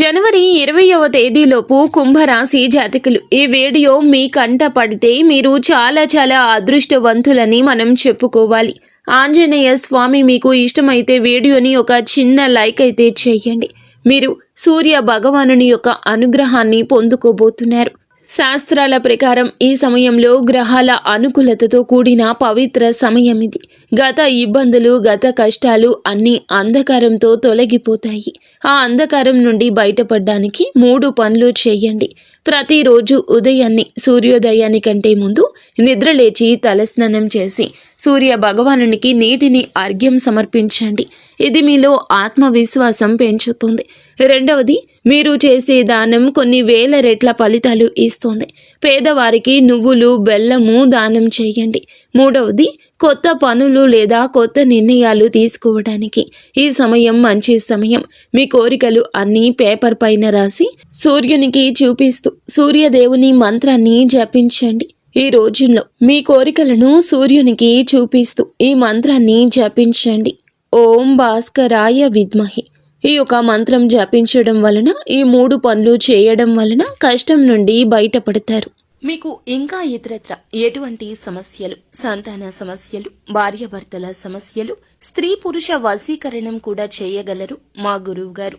జనవరి ఇరవయవ తేదీలోపు కుంభరాశి జాతకులు. ఈ వీడియో మీ కంట పడితే మీరు చాలా చాలా అదృష్టవంతులని మనం చెప్పుకోవాలి. ఆంజనేయ స్వామి మీకు ఇష్టమైతే వీడియోని ఒక చిన్న లైక్ అయితే చేయండి. మీరు సూర్య భగవానుని యొక్క అనుగ్రహాన్ని పొందుకోబోతున్నారు. శాస్త్రాల ప్రకారం ఈ సమయంలో గ్రహాల అనుకూలతతో కూడిన పవిత్ర సమయం ఇది. గత ఇబ్బందులు గత కష్టాలు అన్నీ అంధకారంతో తొలగిపోతాయి. ఆ అంధకారం నుండి బయటపడడానికి మూడు పనులు చేయండి. ప్రతిరోజు ఉదయాన్ని సూర్యోదయాన్ని కంటే ముందు నిద్రలేచి తలస్నానం చేసి సూర్య భగవానునికి నీటిని అర్ఘ్యం సమర్పించండి. ఇది మీలో ఆత్మవిశ్వాసం పెంచుతుంది. రెండవది మీరు చేసే దానం కొన్ని వేల రెట్ల ఫలితాలు ఇస్తుంది. పేదవారికి నువ్వులు బెల్లము దానం చేయండి. మూడవది కొత్త పనులు లేదా కొత్త నిర్ణయాలు తీసుకోవడానికి ఈ సమయం మంచి సమయం. మీ కోరికలు అన్నీ పేపర్ పైన రాసి సూర్యునికి చూపిస్తూ సూర్యదేవుని మంత్రాన్ని జపించండి. ఈ రోజుల్లో మీ కోరికలను సూర్యునికి చూపిస్తూ ఈ మంత్రాన్ని జపించండి. ఓం భాస్కరాయ విద్మహి. ఈ యొక్క మంత్రం జపించడం వలన ఈ మూడు పనులు చేయడం వలన కష్టం నుండి బయటపడతారు. మీకు ఇంకా ఇతరత్ర ఎటువంటి సమస్యలు సంతాన సమస్యలు భార్యాభర్తల సమస్యలు స్త్రీ పురుష వశీకరణం కూడా చేయగలరు మా గురువు గారు